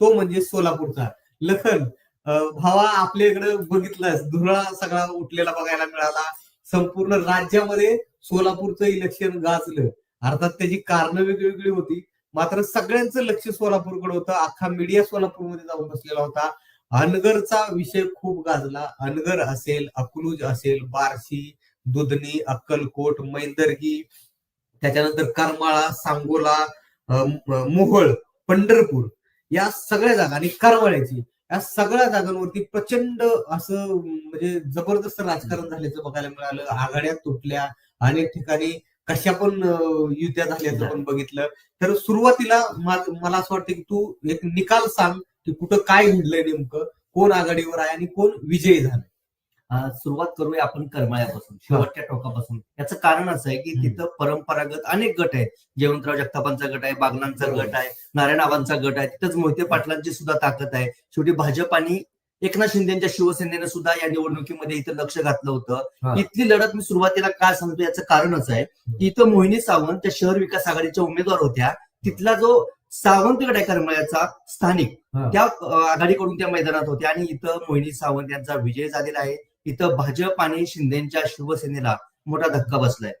तो म्हणजे सोलापूरचा लखन भावा आपल्या इकडे बघितलंस धुरळा सगळा उठलेला बघायला मिळाला. संपूर्ण राज्यामध्ये सोलापूरचं इलेक्शन गाजलं. अर्थात त्याची कारणं वेगवेगळी होती. मात्र सगळ्यांचं लक्ष सोलापूरकडे होतं. अख्खा मीडिया सोलापूरमध्ये जाऊन बसलेला होता. अनगरचा विषय खूप गाजला. अनगर असेल अकलूज असेल बार्शी दुधनी अक्कलकोट मैंदर्गी त्याच्यानंतर करमाळा सांगोला अं, मोहोळ पंढरपूर. या सगळ्या जागा आणि करमाळ्याची या सगळ्या जागांवरती प्रचंड असं म्हणजे जबरदस्त राजकारण झाल्याचं बघायला मिळालं. आघाड्या तुटल्या. अनेक ठिकाणी कशा पण युद्ध्या झाल्याचं पण बघितलं. तर सुरुवातीला मला असं वाटतं की तू एक निकाल सांग की कुठं काय घडलंय नेमकं कोण आघाडीवर आहे आणि कोण विजयी झालाय. सुरुवात करूया आपण करमाळ्यापासून शेवटच्या टोकापासून. याचं कारण असं आहे की. तिथं परंपरागत अनेक गट आहेत. जयवंतराव जगतापांचा गट आहे बागलांचा बरोबर. गट आहे नारायण आबांचा गट आहे. तिथंच मोहिते पाटलांची सुद्धा ताकद आहे. शेवटी भाजप आणि एकनाथ शिंदेच्या शिवसेनेनं सुद्धा या निवडणुकीमध्ये इथं लक्ष घातलं. होतं. इथली लढत मी सुरुवातीला काय सांगतो याचं कारण असं आहे की इथं मोहिनी सावंत त्या शहर विकास आघाडीच्या उमेदवार होत्या. तिथला जो सावंत गट आहे करमाळ्याचा स्थानिक. त्या आघाडीकडून त्या मैदानात होत्या आणि इथं मोहिनी सावंत यांचा विजय झालेला आहे. इथं भाजप आणि शिंदेच्या शिवसेनेला मोठा धक्का बसलाय.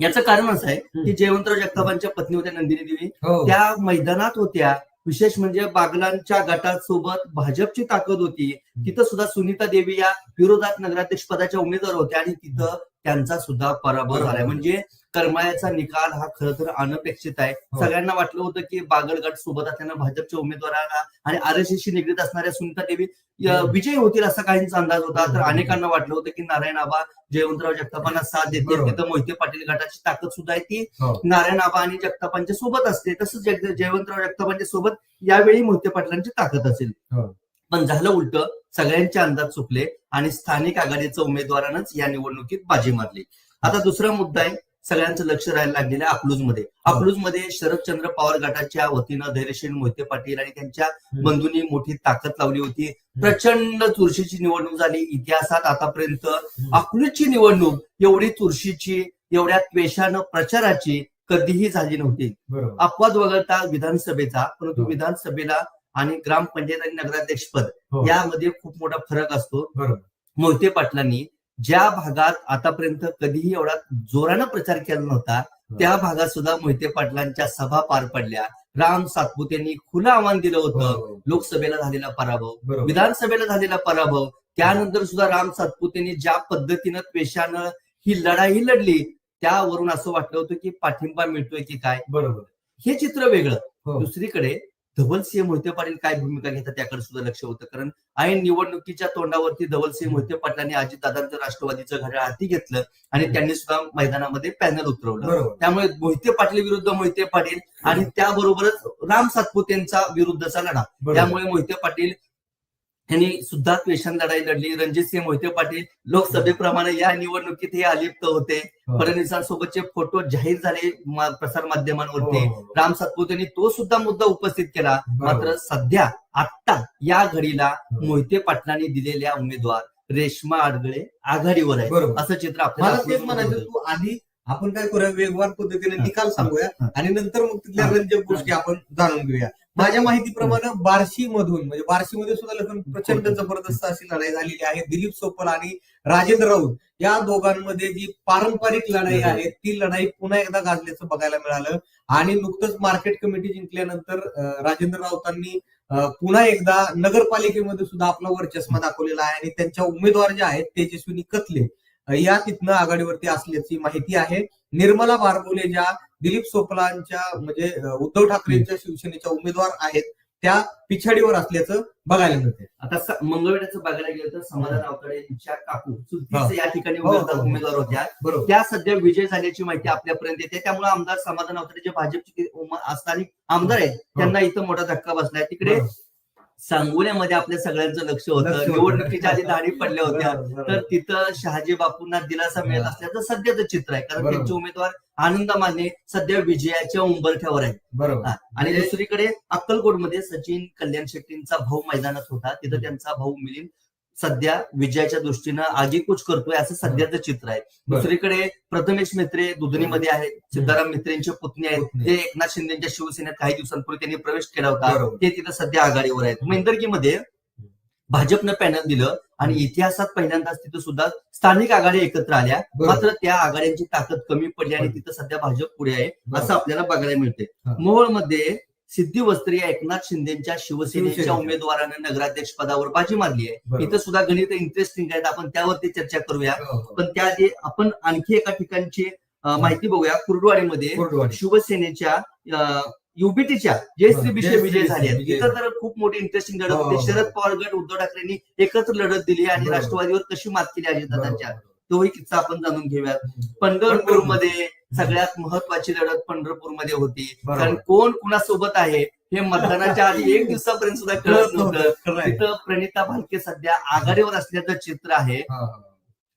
याचं कारण असं आहे की जयवंतराव जगतापांच्या पत्नी होत्या नंदिनी देवी. हो. त्या मैदानात होत्या. विशेष म्हणजे बागलांच्या गटासोबत भाजपची ताकद होती. तिथं सुद्धा सुनीता देवी या विरोधात नगराध्यक्ष पदाच्या उमेदवार होत्या आणि तिथं त्यांचा सुद्धा पराभव. झालाय म्हणजे करमाळ्याचा निकाल हा खरं तर अनपेक्षित आहे हो. सगळ्यांना वाटलं होतं की बागल गट सोबत असताना भाजपच्या उमेदवारांना आणि आर एस शी निगडीत असणाऱ्या सुनीता देवी हो. विजयी होतील असा काहींचा अंदाज होता तर. अनेकांना वाटलं होतं की नारायण आबा जयवंतराव जगतापांना साथ बरोबर. तिथं मोहिते पाटील गटाची ताकद सुद्धा आहे ती हो. नारायण आबा आणि जगतापांच्या सोबत असते तसंच जयवंतराव जगतापांच्या सोबत यावेळी मोहिते पाटलांची ताकद असेल. पण झालं उलट सगळ्यांचे अंदाज चुकले आणि स्थानिक आघाडीचं उमेदवारानंच या निवडणुकीत बाजी मारली. आता दुसरा मुद्दा आहे सगळ्यांचं लक्ष राहायला लागलेलं आहे अकलूजमध्ये. अकलूजमध्ये शरदचंद्र पवार गटाच्या वतीनं धैर्यशील मोहिते पाटील आणि त्यांच्या बंधूंनी मोठी ताकद लावली होती. प्रचंड चुरशीची निवडणूक झाली. इतिहासात आतापर्यंत अकलूजची निवडणूक एवढी चुरशीची एवढ्या त्वेषानं प्रचाराची कधीही झाली नव्हती. अपवाद वगळता विधानसभेचा परंतु हो. विधानसभेला आणि ग्रामपंचायत आणि नगराध्यक्ष पद हो. यामध्ये खूप मोठा फरक असतो. बरोबर. मोहिते पाटलांनी ज्या भागात आतापर्यंत कधीही एवढा जोरानं प्रचार केला नव्हता त्या भागात सुद्धा मोहिते पाटलांच्या सभा पार पडल्या. राम सातपुतेंनी खुलं आव्हान दिलं होतं. हो. लोकसभेला झालेला पराभव विधानसभेला झालेला पराभव त्यानंतर सुद्धा राम सातपुतेंनी ज्या पद्धतीनं त्वेषानं ही लढाई लढली त्यावरून असं वाटलं होतं की पाठिंबा मिळतोय की काय? बरोबर. हे चित्र वेगळं. हो. दुसरीकडे धवलसिंह मोहिते पाटील काय भूमिका घेतात त्याकडे सुद्धा लक्ष होतं. कारण ऐन निवडणुकीच्या तोंडावरती धवलसिंह मोहिते पाटलांनी अजितदादांचं राष्ट्रवादीचं घड्याळ हाती घेतलं आणि त्यांनी सुद्धा मैदानामध्ये पॅनल उतरवलं. त्यामुळे मोहिते पाटील विरुद्ध मोहिते पाटील आणि त्याबरोबरच राम सातपुतेंचा विरुद्धचा लढा. त्यामुळे मोहिते पाटील यांनी सुद्धा त्वेषण लढाई लढली रणजितसिंह मोहिते पाटील लोकसभेप्रमाणे या निवडणुकीतही अलिप्त होते हो. फडणवीसांसोबतचे फोटो जाहीर झाले प्रसार माध्यमांवरती हो, हो, हो. राम सातपुतेंनी तो सुद्धा मुद्दा उपस्थित केला. मात्र सध्या आत्ता या घडीला हो. मोहिते पाटलांनी दिलेल्या उमेदवार रेश्मा आडगळे आघाडीवर आहे. असं चित्र आपल्याला तेच म्हणायचं होतं. तू आधी आपण काय करूया वेगवान पद्धतीने हा. निकाल सांगूया हा. आणि नंतर मग तिथल्या हा. रंजक गोष्टी आपण जाणून घेऊया माझ्या माहितीप्रमाणे बार्शी मधून म्हणजे बार्शी मध्ये सुद्धा लग्न प्रचंड जबरदस्त अशी लढाई झालेली आहे. दिलीप सोपल आणि राजेंद्र राऊत या दोघांमध्ये जी पारंपरिक लढाई आहे ती लढाई पुन्हा एकदा गाजल्याचं बघायला मिळालं. आणि नुकतंच मार्केट कमिटी जिंकल्यानंतर राजेंद्र राऊतांनी पुन्हा एकदा नगरपालिकेमध्ये सुद्धा आपला वर्चस्व दाखवलेला आहे आणि त्यांच्या उमेदवार जे आहेत तेजस्विनी कथले अं, या तिथनं आघाडीवरती असल्याची माहिती आहे. निर्मला बारबोले ज्या दिलीप सोपलांच्या म्हणजे उद्धव ठाकरेंच्या शिवसेनेच्या उमेदवार आहेत त्या पिछाडीवर असल्याचं बघायला मिळते आता मंगळवेढ्याचं बघायला गेलं तर समाधान आवताडे यांच्या काकू हा. या ठिकाणी हो, उमेदवार हो. होत्या बरोबर त्या सध्या विजय झाल्याची माहिती आपल्यापर्यंत येते त्यामुळे आमदार समाधान आवताडे जे भाजपचे स्थानिक आमदार आहेत त्यांना इथं मोठा धक्का बसलाय तिकडे. सांगोल्यामध्ये आपल्या सगळ्यांचं लक्ष होतं. निवडणुकीच्या आधी दाढी पडल्या होत्या. तर तिथं शहाजी बापूंना दिलासा मिळत हा. असल्याचं सध्याचं चित्र आहे कारण. त्यांचे उमेदवार आनंद माने सध्या विजयाच्या उंबरठ्यावर आहेत. बरोबर. आणि दुसरीकडे अक्कलकोटमध्ये सचिन कल्याण शेट्टींचा भाऊ मैदानात होता. तिथं त्यांचा भाऊ मिलिंद सध्या विजयाच्या दृष्टीनं आगीकूच करतोय असं सध्याचं चित्र आहे. दुसरीकडे प्रथमेश मित्रे दुधनीमध्ये आहेत. सिद्धाराम मित्रेंचे पुतणे आहेत. ते एकनाथ शिंदेच्या शिवसेनेत काही दिवसांपूर्वी त्यांनी प्रवेश केला होता. ते तिथं सध्या आघाडीवर आहेत. मेंदर्कीमध्ये भाजपनं पॅनल दिलं आणि इतिहासात पहिल्यांदाच तिथं सुद्धा स्थानिक आघाड्या एकत्र आल्या. मात्र त्या आघाड्यांची ताकद कमी पडली आणि तिथं सध्या भाजप पुढे आहे. असं आपल्याला बघायला मिळते. मोहोळमध्ये सिद्धी वस्त्री या एकनाथ शिंदेच्या शिवसेनेच्या. उमेदवारानं नगराध्यक्ष पदावर बाजी मारली आहे. इथं सुद्धा गणित इंटरेस्टिंग आहेत आपण त्यावरती चर्चा करूया हो, हो. पण त्याआधी आपण आणखी एका ठिकाणची माहिती बघूया कुर्डवाडीमध्ये कोरडवाडी. शिवसेनेच्या युबीटीच्या जयश्री हो, विषय विजय झाले आहेत. इथं तर खूप मोठी इंटरेस्टिंग लढत हो, होती. हो. शरद पवार गट उद्धव ठाकरेंनी एकत्र लढत दिली आणि. राष्ट्रवादीवर कशी मात केली अजितदादांच्या. तोही किस्सा आपण जाणून घेऊया पंढरपूरमध्ये सगळ्यात महत्वाची लढत पंढरपूरमध्ये होती. कारण कोण कुणासोबत आहे हे मतदानाच्या आधी एक दिवसापर्यंत सुद्धा कळत नव्हतं. खरं आहे. तिथं प्रणिता भालके सध्या आघाडीवर असल्याचं चित्र आहे. हा, हा.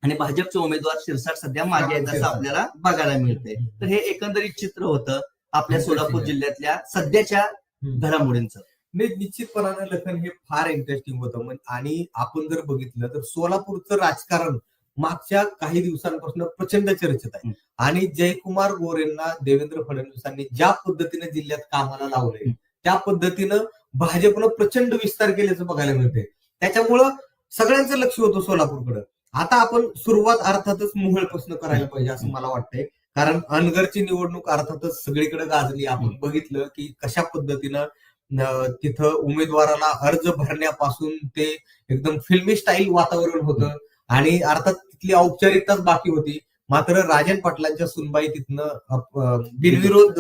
आणि भाजपचे उमेदवार शिरसाट सध्या मागे आहेत असं आपल्याला बघायला मिळतंय. तर हे एकंदरीत चित्र होतं. आपल्या सोलापूर जिल्ह्यातल्या सध्याच्या. घडामोडींचं. नाही निश्चितपणानं लखन हे फार इंटरेस्टिंग होतं. आणि आपण जर बघितलं तर सोलापूरचं राजकारण मागच्या काही दिवसांपासून प्रचंड चर्चेत आहे. आणि जयकुमार गोरेंना देवेंद्र फडणवीसांनी ज्या पद्धतीने जिल्ह्यात कामाला लावले. त्या पद्धतीनं भाजपनं प्रचंड विस्तार केल्याचं बघायला मिळते त्याच्यामुळं सगळ्यांचं लक्ष होतं सोलापूरकडं. आता आपण सुरुवात अर्थातच मोहोळपासून करायला पाहिजे असं मला वाटतंय. कारण अनगरची निवडणूक अर्थातच सगळीकडे गाजली. आपण बघितलं की कशा पद्धतीनं तिथं उमेदवाराला अर्ज भरण्यापासून ते एकदम फिल्मी स्टाईल वातावरण होतं. आणि अर्थात तिथली औपचारिकताच बाकी होती. मात्र राजन पाटलांच्या सुनबाई तिथनं बिनविरोध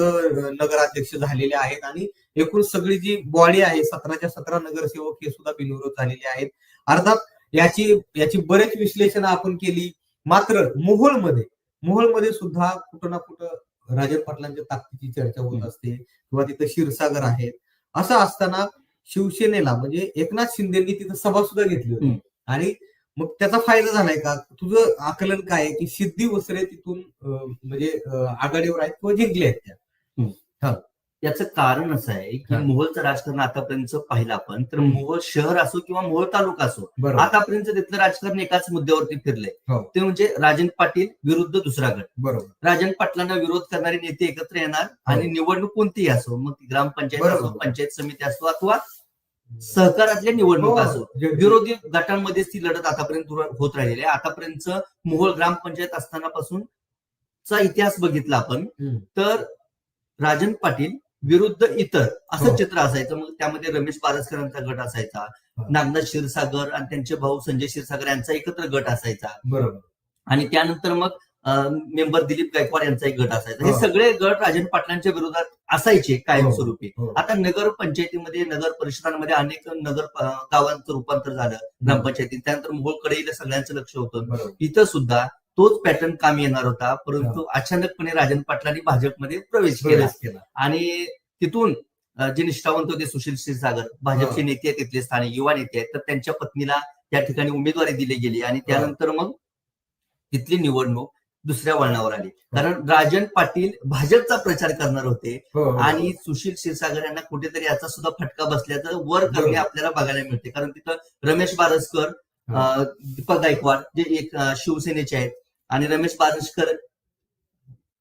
नगराध्यक्ष झालेले आहेत. आणि एकूण सगळी जी बॉडी आहे सतराच्या सतरा नगरसेवक हे सुद्धा बिनविरोध झालेले आहेत. अर्थात याची याची बरेच विश्लेषण आपण केली. मात्र मोहोळमध्ये मोहोळमध्ये सुद्धा कुठं ना कुठं राजन पाटलांच्या ताकदीची चर्चा होत असते किंवा तिथं क्षीरसागर आहेत असं असताना शिवसेनेला म्हणजे एकनाथ शिंदेनी तिथं सभा सुद्धा घेतली होती. आणि मग त्याचा फायदा झालाय का? तुझं आकलन काय आहे की सिद्धी वसरे तिथून म्हणजे आघाडीवर आहेत किंवा जिंकले आहेत त्या? याचं कारण असं आहे की हा. मोहोळचं राजकारण आतापर्यंत पाहिलं आपण तर मोहोळ शहर असो किंवा मोहोळ तालुका असो बरोबर. आतापर्यंत तिथलं राजकारण एकाच मुद्द्यावरती फिरलंय. हो. ते म्हणजे राजन पाटील विरुद्ध दुसरा गट. बरोबर. राजन पाटलांना विरोध करणारे नेते एकत्र येणार आणि निवडणूक कोणतीही असो मग ती ग्रामपंचायत बरोबर. असो पंचायत समिती असो अथवा सहकारातल्या निवडणुका असो. जे- विरोधी गटांमध्येच ती लढत आतापर्यंत होत राहिलेली आहे. आतापर्यंत मोहोळ ग्रामपंचायत असतानापासून चा इतिहास बघितला आपण हम्म. तर राजन पाटील विरुद्ध इतर असं हो. चित्र असायचं. मग त्यामध्ये रमेश बारसकरांचा गट असायचा. हो. नागनाथ क्षीरसागर आणि त्यांचे भाऊ संजय क्षीरसागर यांचा एकत्र गट असायचा. बरोबर. आणि त्यानंतर मग मेंबर दिलीप गायकवाड यांचा एक गट असायचा. हे हो. सगळे गट राजन पाटलांच्या विरोधात असायचे कायमस्वरूपी. हो. आता नगर पंचायतीमध्ये नगर परिषदांमध्ये अनेक नगर गावांचं रूपांतर झालं. ग्रामपंचायतीत. त्यानंतर मोहोळकडे सगळ्यांचं लक्ष होतं. इथं सुद्धा तोच पॅटर्न काम येणार होता. परंतु अचानकपणे राजन पाटलांनी भाजपमध्ये प्रवेश केला. आणि तिथून जे निष्ठावंत होते सुशील क्षीरसागर भाजपचे नेते आहेत तिथले स्थानिक युवा नेते आहेत तर त्यांच्या पत्नीला त्या ठिकाणी उमेदवारी दिली गेली. आणि त्यानंतर मग तिथली निवडणूक दुसऱ्या वळणावर आली. कारण राजन पाटील भाजपचा प्रचार करणार होते हो, हो. आणि सुशील क्षीरसागर यांना कुठेतरी याचा सुद्धा फटका बसल्याचं वर करणे बरोबर. आपल्याला बघायला मिळते. कारण तिथं रमेश बारसकर दीपक गायकवाड जे एक शिवसेनेचे आहेत आणि रमेश बारसकर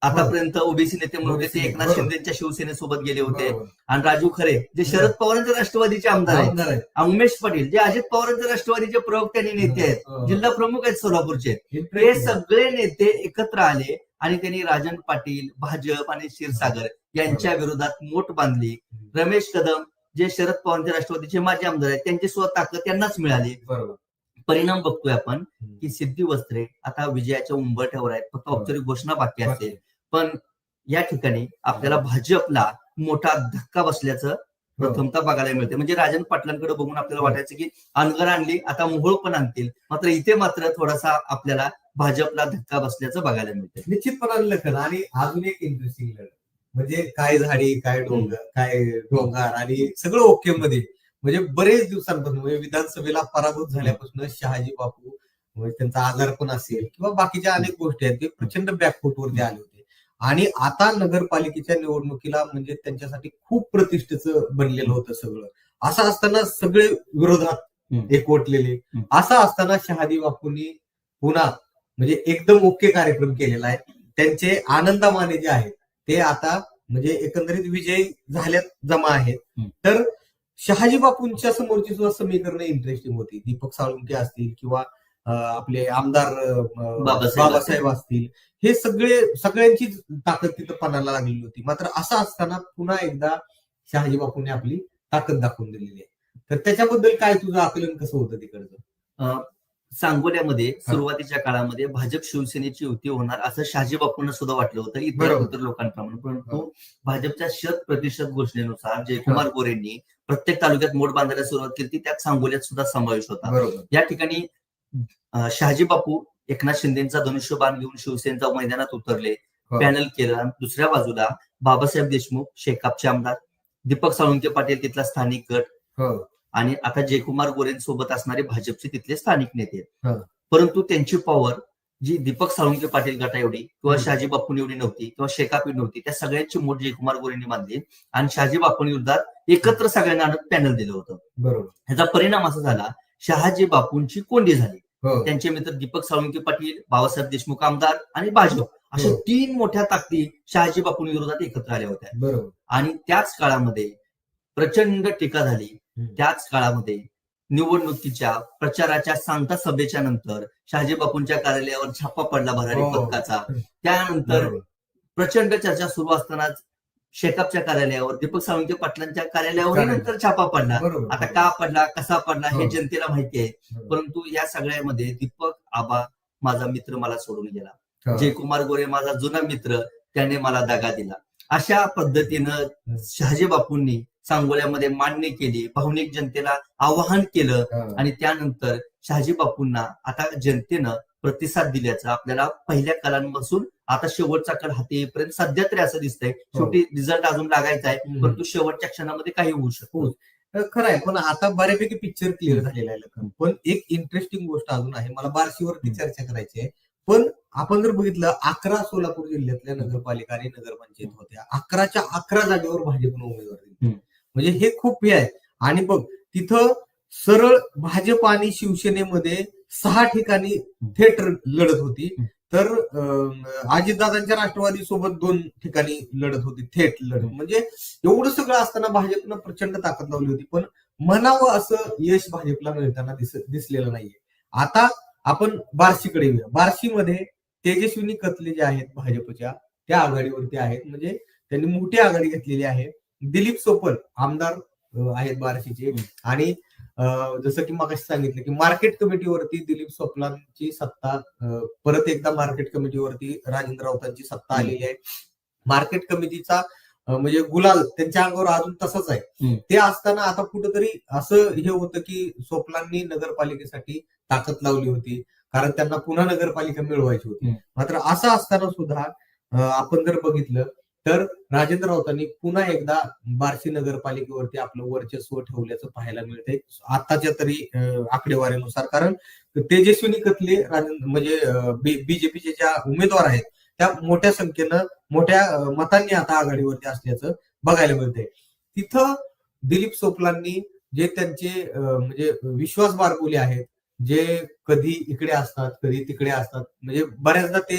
आतापर्यंत ओबीसी नेते म्हणून होते ते एकनाथ. शिंदेच्या शिवसेनेसोबत गेले होते. आणि राजू खरे जे शरद पवारांचे राष्ट्रवादीचे आमदार आहेत. उमेश पाटील जे अजित पवारांचे राष्ट्रवादीचे प्रवक्ते आणि नेते आहेत. हो. जिल्हा प्रमुख आहेत सोलापूरचे. हे. सगळे नेते एकत्र आले आणि त्यांनी राजन पाटील भाजप आणि क्षीरसागर यांच्या विरोधात मोठ बांधली. रमेश कदम जे शरद पवारांचे राष्ट्रवादीचे माजी आमदार आहेत त्यांची सुद्धा ताकद त्यांनाच मिळाली. बरोबर. परिणाम बघतोय आपण की सिद्धी वस्त्रे आता विजयाच्या उंबरठ्यावर आहेत फक्त औपचारिक घोषणा बाकी असते पण या ठिकाणी आपल्याला भाजपला मोठा धक्का बसल्याचं प्रथमता बघायला मिळते म्हणजे राजन पाटलांकडे बघून आपल्याला हो. वाटायचं की अनगर आणली आता मोहोळ पण आणतील. मात्र इथे मात्र थोडासा आपल्याला भाजपला धक्का बसल्याचं बघायला मिळते निश्चितपणाने लखन. आणि अजून एक इंटरेस्टिंग लढत. म्हणजे काय झाडी काय डोंगर काय डोंगर आणि सगळं ओके मध्ये. म्हणजे बरेच दिवसांपासून म्हणजे विधानसभेला पराभूत झाल्यापासून शहाजी बापू म्हणजे त्यांचा आजार पण असेल किंवा बाकीच्या अनेक गोष्टी आहेत ते प्रचंड बॅकफुटवरती आले होते आणि आता नगरपालिकेच्या निवडणुकीला म्हणजे त्यांच्यासाठी खूप प्रतिष्ठेचं बनलेलं होतं सगळं असं असताना सगळे विरोधात. एकवटलेले. असं असताना शहाजी बापूंनी पुन्हा म्हणजे एकदम ओके कार्यक्रम केलेला आहे त्यांचे आनंदमाने जे आहेत ते आता म्हणजे एकंदरीत विजयी झाल्यात जमा आहेत. तर शहाजी बापूंच्या समोरची सुद्धा समीकरण इंटरेस्टिंग होती. दीपक साळुंके असतील किंवा आपले आमदार बाबासाहेब असतील. हे सगळे सगळ्यांची ताकद तिथं पणाला लागलेली होती. मात्र असं असताना पुन्हा एकदा शहाजी बापूंनी आपली ताकद दाखवून दिलेली आहे. तर त्याच्याबद्दल काय तुझं आकलन कसं होतं तिकडचं? सांगोल्यामध्ये सुरुवातीच्या काळामध्ये भाजप शिवसेनेची युती होणार असं शहाजी बापूंना सुद्धा वाटलं होतं. इतर. इतर लोकांप्रमाणे. परंतु भाजपच्या शत प्रतिशत घोषणेनुसार जयकुमार गोरेंनी प्रत्येक तालुक्यात मोठ बांधायला सुरुवात केली त्यात सांगोल्यात सुद्धा समावेश होता. या ठिकाणी शहाजी बापू एकनाथ शिंदेचा धनुष्यबाण घेऊन शिवसेनेचा मैदानात उतरले. पॅनल केला. दुसऱ्या बाजूला बाबासाहेब देशमुख शेकापचे आमदार दीपक साळुंके पाटील तिथला स्थानिक गट. हो. आणि आता जयकुमार गोरेंसोबत असणारे भाजपचे तिथले स्थानिक नेते. परंतु त्यांची पॉवर जी दीपक साळुंके पाटील गटा एवढी किंवा. शहाजी बापून एवढी नव्हती किंवा शेकापी नव्हती त्या सगळ्यांची मोठ जयकुमार गोरेंनी बांधली आणि शहाजी बापून विरोधात एकत्र सगळ्यांना पॅनल दिलं होतं बरोबर ह्याचा परिणाम असा झाला शहाजी बापूंची कोंडी झाली हो त्यांचे मित्र दीपक साळुंके पाटील बाबासाहेब देशमुख आमदार आणि भाजप अशा हो. तीन मोठ्या ताकदी शहाजी बापून विरोधात एकत्र आल्या होत्या बरोबर आणि त्याच काळामध्ये प्रचंड टीका झाली. त्याच काळामध्ये निवडणुकीच्या प्रचाराच्या सांगता सभेच्या नंतर शहाजी बापूंच्या कार्यालयावर छापा पडला भरारी हो. पथकाचा त्यानंतर. प्रचंड चर्चा सुरू असतानाच शेकापच्या कार्यालयावर दीपक साळुंके पाटलांच्या कार्यालयावर कार्यालय. नंतर छापा पडला आता का पडला कसा पडला हे हो. जनतेला माहिती आहे. परंतु या सगळ्यामध्ये दीपक आबा माझा मित्र मला सोडून गेला हो. जयकुमार गोरे माझा जुना मित्र त्याने मला दगा दिला अशा पद्धतीनं शहाजी बापूंनी सांगोल्यामध्ये मान्य केली भावनिक जनतेला आवाहन केलं हो. आणि त्यानंतर शहाजी बापूंना आता जनतेनं प्रतिसाद दिल्याचं आपल्याला पहिल्या कालांपासून आता शेवटचा काळ हाती येईपर्यंत सध्या तरी असं दिसतंय शेवटी रिझल्ट अजून लागायचा आहे. परंतु शेवटच्या क्षणामध्ये काही होऊ शकतो खरं आहे पण आता बऱ्यापैकी पिक्चर क्लिअर झालेला आहे लखन. पण एक इंटरेस्टिंग गोष्ट अजून आहे मला बार्शीवरती चर्चा करायची आहे पण आपण जर बघितलं अकरा सोलापूर जिल्ह्यातल्या नगरपालिका आणि नगरपंचायत होत्या अकराच्या अकरा जागेवर भाजपनं उमेदवार दिले. म्हणजे हे खूप हे आहे. आणि बघ तिथं सरळ भाजप आणि शिवसेनेमध्ये सहा ठिकाणी थेट लढत होती. तर अजितदादांच्या राष्ट्रवादी सोबत दोन ठिकाणी लढत होती थेट लढत. म्हणजे एवढं सगळं असताना भाजपनं प्रचंड ताकद लावली होती पण म्हणावं असं यश भाजपला मिळताना दिस दिसलेलं नाहीये. आता आपण बार्शीकडे येऊया. बार्शीमध्ये तेजस्विनी कतले जे आहेत भाजपच्या त्या आघाडीवरती आहेत. म्हणजे त्यांनी मोठी आघाडी घेतलेली आहे. दिलीप सोपल आमदार आहेत बार्शीचे आणि जसं की मगाशी सांगितलं की मार्केट कमिटीवरती दिलीप सोपलांची सत्ता परत एकदा मार्केट कमिटीवरती राजेंद्र राऊतांची सत्ता. आलेली आहे मार्केट कमिटीचा म्हणजे गुलाल त्यांच्या अंगावर अजून तसंच आहे. ते असताना आता कुठंतरी असं हे होतं की सोपलांनी नगरपालिकेसाठी ताकद लावली होती कारण त्यांना पुन्हा नगरपालिका मिळवायची होती. मात्र असं असताना सुद्धा आपण जर बघितलं तर राजेंद्र राऊतांनी पुन्हा एकदा बार्शी नगरपालिकेवरती आपलं वर्चस्व ठेवल्याचं पाहायला मिळतंय. आताच्या तरी आकडेवारीनुसार. कारण तेजस्विनी कथले राजेंद्र म्हणजे बीजेपीचे ज्या उमेदवार आहेत त्या मोठ्या संख्येनं मोठ्या मतांनी आता आघाडीवरती असल्याचं बघायला मिळतंय. तिथं दिलीप सोपलांनी जे त्यांचे म्हणजे विश्वास बारगुले आहेत जे कधी इकडे असतात कधी तिकडे असतात म्हणजे बऱ्याचदा ते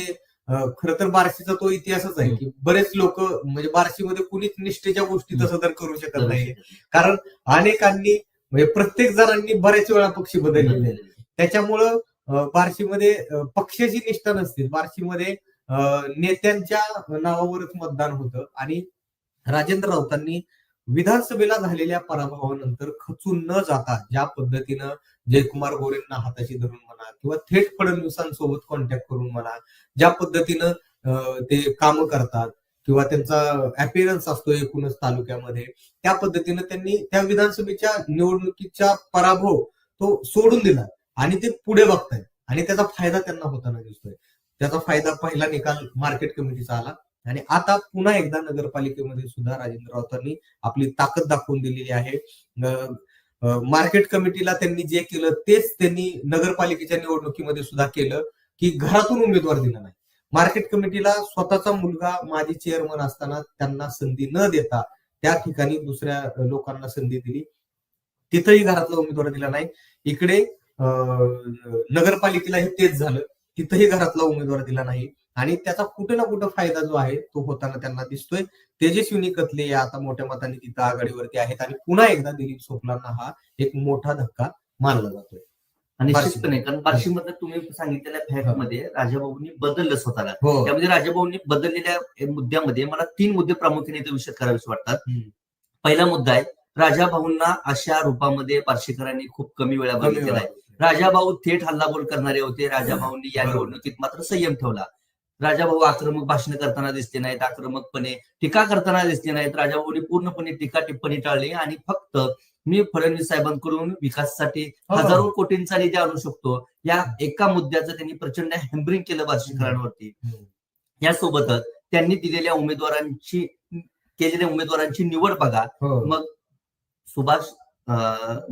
खरं तर बार्शीचा तो इतिहासच आहे की बरेच लोक म्हणजे बार्शीमध्ये कुणीच निष्ठेच्या गोष्टी तसं तर करू शकत नाही. कारण अनेकांनी म्हणजे प्रत्येक जणांनी बऱ्याच वेळा पक्ष बदललेले आहेत. त्याच्यामुळं बार्शीमध्ये पक्षाची निष्ठा नसते. बार्शीमध्ये नेत्यांच्या नावावरच मतदान होतं आणि राजेंद्र राऊतांनी विधानसभेला झालेल्या पराभवानंतर खचून न जाता ज्या पद्धतीनं जयकुमार गोरेंना हाताशी धरून म्हणा किंवा थेट फडणवीसांसोबत कॉन्टॅक्ट करून म्हणा ज्या पद्धतीनं ते काम करतात किंवा त्यांचा अपिअरन्स असतो एकूणच तालुक्यामध्ये त्या पद्धतीनं त्यांनी त्या विधानसभेच्या निवडणुकीचा पराभव तो सोडून दिला आणि ते पुढे बघतायत. आणि त्याचा फायदा त्यांना होताना दिसतोय. त्याचा फायदा पहिला निकाल मार्केट कमिटीचा आला. आणि आता पुन्हा एकदा नगरपालिकेमध्ये सुद्धा राजेंद्र राऊतांनी आपली ताकद दाखवून दिलेली आहे. अं, मार्केट कमिटीला त्यांनी जे केलं तेच त्यांनी नगरपालिकेच्या निवडणुकीमध्ये सुद्धा केलं की घरातून उमेदवार दिला नाही. मार्केट कमिटीला स्वतःचा मुलगा माजी चेअरमन असताना त्यांना संधी न देता त्या ठिकाणी दुसऱ्या लोकांना संधी दिली. तिथंही घरातला उमेदवार दिला नाही. इकडे अं, नगरपालिकेलाही तेच झालं. तिथंही घरातला उमेदवार दिला नाही. आणि त्याचा कुठे ना कुठं फायदा जो आहे तो होताना त्यांना दिसतोय. तेजस्विनी कतले या आता मोठ्या मताने तिथं आघाडीवरती आहेत आणि पुन्हा एकदा दिलीप सोपलांना हा एक मोठा धक्का मानला जातोय. आणि बार्शी. निश्चितपणे कारण बार्शीमध्ये तुम्ही सांगितलेल्या फॅक्टमध्ये राजाभाऊंनी बदललं स्वतःला. हो. त्यामध्ये राजाभाऊंनी बदललेल्या मुद्द्यामध्ये मला तीन मुद्दे प्रामुख्याने इथे विषय करावेसे वाटतात. पहिला मुद्दा आहे राजाभाऊंना अशा रूपामध्ये बार्शीकरांनी खूप कमी वेळा बघितलेला आहे. राजाभाऊ थेट हल्लाबोल करणारे होते राजाभाऊंनी या. निवडणुकीत मात्र संयम ठेवला. राजाभाऊ आक्रमक भाषण करताना दिसले नाहीत आक्रमकपणे टीका करताना दिसले नाहीत राजाभाऊनी पूर्णपणे टीका टिप्पणी टाळली आणि फक्त मी फडणवीस साहेबांकडून विकासासाठी हो. हजारो कोटींचा निधी आणू शकतो या एका मुद्द्याचं त्यांनी प्रचंड हॅम्बरिंग केलं हम्म. यासोबतच त्यांनी दिलेल्या उमेदवारांची केलेल्या उमेदवारांची निवड बघा हो. मग सुभाष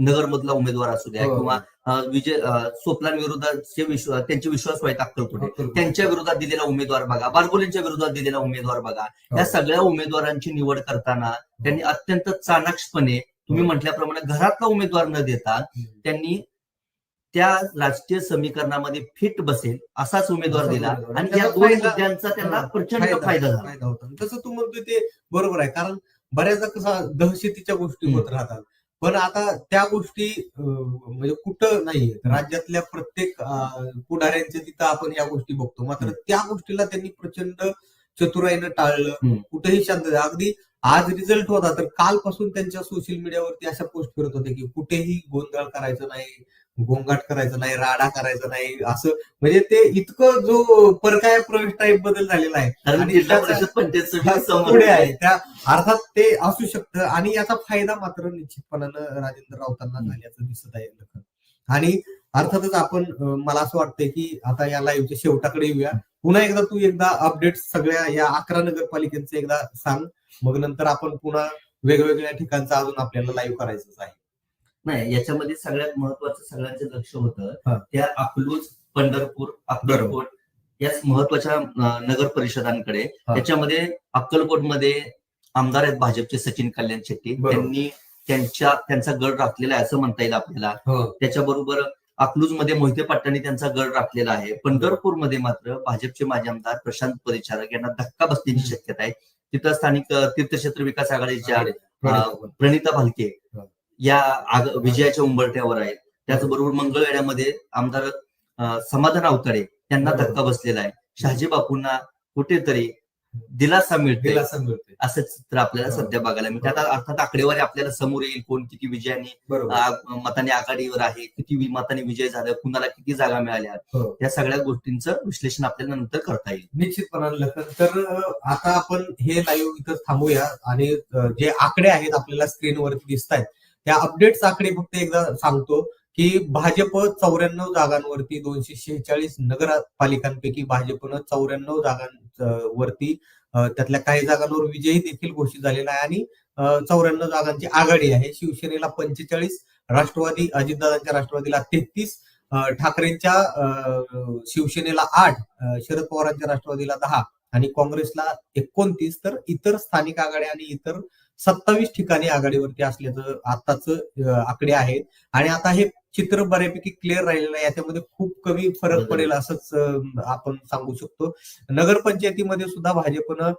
नगर मधला उमेदवार असू द्या हो. किंवा अं, विजय सोपलान विरोधाचे विश्वास त्यांचे विश्वास आहेत अक्कलकोटे त्यांच्या विरोधात दिलेला उमेदवार बघा बारगोलेंच्या विरोधात दिलेला उमेदवार बघा हो. या सगळ्या उमेदवारांची निवड करताना त्यांनी अत्यंत चाणाक्षपणे तुम्ही म्हटल्याप्रमाणे घरातला उमेदवार न देता. त्यांनी त्या राजकीय समीकरणामध्ये फिट बसेल असाच उमेदवार दिला. आणि या दोन मुद्द्यांचा त्यांना हा, प्रचंड फायदा झाला तसं तू म्हणतोय ते बरोबर आहे कारण बऱ्याचदा कसा दहशतीच्या गोष्टी. होत राहतात पण आता त्या गोष्टी म्हणजे कुठं नाहीये राज्यातल्या प्रत्येक पुढाऱ्यांच्या तिथं आपण या गोष्टी बघतो. मात्र त्या गोष्टीला त्यांनी प्रचंड चतुराईनं टाळलं. कुठेही शांत अगदी आज रिझल्ट होता तर कालपासून त्यांच्या सोशल मीडियावरती अशा पोस्ट फिरत होते की कुठेही गोंधळ करायचं नाही. गोंगाट करायचं नाही राडा करायचं नाही असं म्हणजे ते इतकं जो परकाय प्रवेश टाईप बदल झालेला आहे. पुढे आहे. त्या अर्थात ते असू शकतं आणि याचा फायदा मात्र निश्चितपणानं राजेंद्र राऊतांना झाल्याचं दिसत आहे लखन. आणि अर्थातच आपण मला असं वाटतंय की आता या लाईव्हच्या शेवटाकडे येऊया. पुन्हा एकदा तू एकदा अपडेट सगळ्या या अकरा नगरपालिकेचं एकदा सांग. मग नंतर आपण पुन्हा वेगवेगळ्या ठिकाणचं अजून आपल्याला लाईव्ह करायचंच आहे. नाही याच्यामध्ये सगळ्यात महत्वाचं सगळ्यांचं लक्ष. होतं त्या अकलूज पंढरपूर अक्कलकोट या महत्त्वाच्या नगर परिषदांकडे. त्याच्यामध्ये अक्कलकोटमध्ये आमदार आहेत भाजपचे सचिन कल्याण शेट्टी. त्यांनी त्यांच्या त्यांचा गड राखलेला आहे असं म्हणता येईल आपल्याला हो. त्याच्याबरोबर अकलूजमध्ये मोहिते पाटलांनी त्यांचा गड राखलेला आहे पंढरपूरमध्ये मात्र भाजपचे माजी आमदार प्रशांत परिचारक यांना धक्का बसण्याची शक्यता आहे तिथं स्थानिक तीर्थक्षेत्र विकास आघाडीच्या प्रणिता भालके. या आग- विजयाच्या उंबरठ्यावर आहेत. त्याचबरोबर मंगळवेड्यामध्ये आमदार समाधान अवतडे यांना. धक्का बसलेला आहे. शहाजी बापूंना कुठेतरी दिलासा मिळते दिलासा मिळते असं चित्र आपल्याला. सध्या बघायला मिळते आता अर्थात आकडेवारी आपल्याला समोर येईल कोण किती विजयाने मताने आघाडीवर आहे किती मताने विजय झाला कुणाला किती जागा मिळाल्या. हो. या सगळ्या गोष्टींचं विश्लेषण आपल्याला नंतर करता येईल. निश्चितपणाने तर आता आपण हे लाईव्ह इथं थांबूया आणि जे आकडे आहेत आपल्याला स्क्रीनवरती दिसत आहेत त्या अपडेट्स आकडे फक्त एकदा सांगतो की भाजप चौऱ्याण्णव जागांवरती दोनशे शेहेचाळीस नगरपालिकांपैकी भाजपनं चौऱ्याण्णव जागांवरती त्यातल्या काही जागांवर विजयी देखील घोषित झालेला आहे आणि चौऱ्याण्णव जागांची आघाडी आहे. शिवसेनेला पंचेचाळीस राष्ट्रवादी अजितदादांच्या राष्ट्रवादीला तेहतीस ठाकरेंच्या शिवसेनेला आठ शरद पवारांच्या राष्ट्रवादीला दहा आणि काँग्रेसला एकोणतीस तर इतर स्थानिक आघाड्या आणि इतर सत्तावीस ठिकाणी आघाडीवरती असल्याचं आताच आकडे आहेत. आणि आता हे चित्र बऱ्यापैकी क्लिअर राहिलेलं आहे. याच्यामध्ये खूप कमी फरक. पडेल असंच आपण सांगू शकतो. नगरपंचायतीमध्ये सुद्धा भाजपनं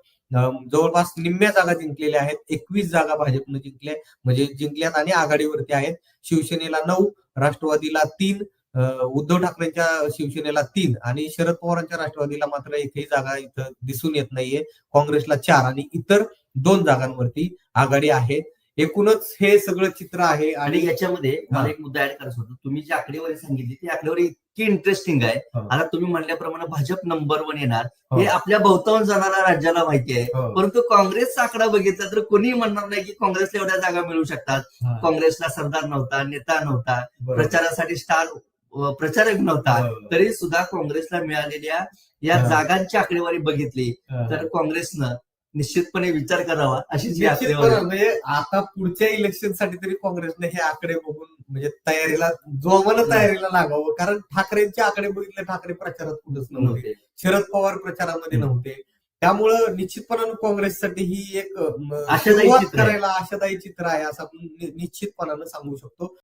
जवळपास निम्म्या जागा जिंकलेल्या आहेत. एकवीस जागा भाजपनं जिंकल्या म्हणजे जिंकल्यात आणि आघाडीवरती आहेत. शिवसेनेला नऊ राष्ट्रवादीला तीन उद्धव ठाकरेंच्या शिवसेनेला तीन आणि शरद पवारांच्या राष्ट्रवादीला मात्र एकही जागा इथं दिसून येत नाहीये. काँग्रेसला चार आणि इतर दोन जागांवरती आघाडी आहे एकूणच हे सगळं चित्र आहे आणि आणि याच्यामध्ये. मला एक मुद्दा ऍड करायचा होता तुम्ही जी आकडेवारी सांगितली ती आकडेवारी इतकी इंटरेस्टिंग आहे हो. आता तुम्ही म्हणल्याप्रमाणे भाजप नंबर वन येणार हो. हे आपल्या भोवतावून जाणाऱ्या राज्याला माहिती आहे हो. परंतु काँग्रेसचा आकडा बघितला तर कोणी म्हणणार नाही की काँग्रेसला एवढ्या जागा मिळू शकतात हा, काँग्रेसला सरदार नव्हता नेता नव्हता बरोबर. प्रचारासाठी स्टार अ, प्रचारक नव्हता. तरी सुद्धा काँग्रेसला मिळालेल्या या हा. जागांची आकडेवारी बघितली हा. तर काँग्रेसनं निश्चितपणे विचार करावा अशीच म्हणजे आता पुढच्या इलेक्शनसाठी तरी काँग्रेसने हे आकडे बघून म्हणजे तयारीला जोमानं तयारीला लागावं कारण ठाकरेंचे आकडे बघितले ठाकरे प्रचारात कुठंच नव्हते. शरद पवार प्रचारामध्ये. नव्हते. त्यामुळं निश्चितपणानं काँग्रेससाठी ही एक आशादायी. करायला आशादायी चित्र आहे असं आपण निश्चितपणानं सांगू शकतो.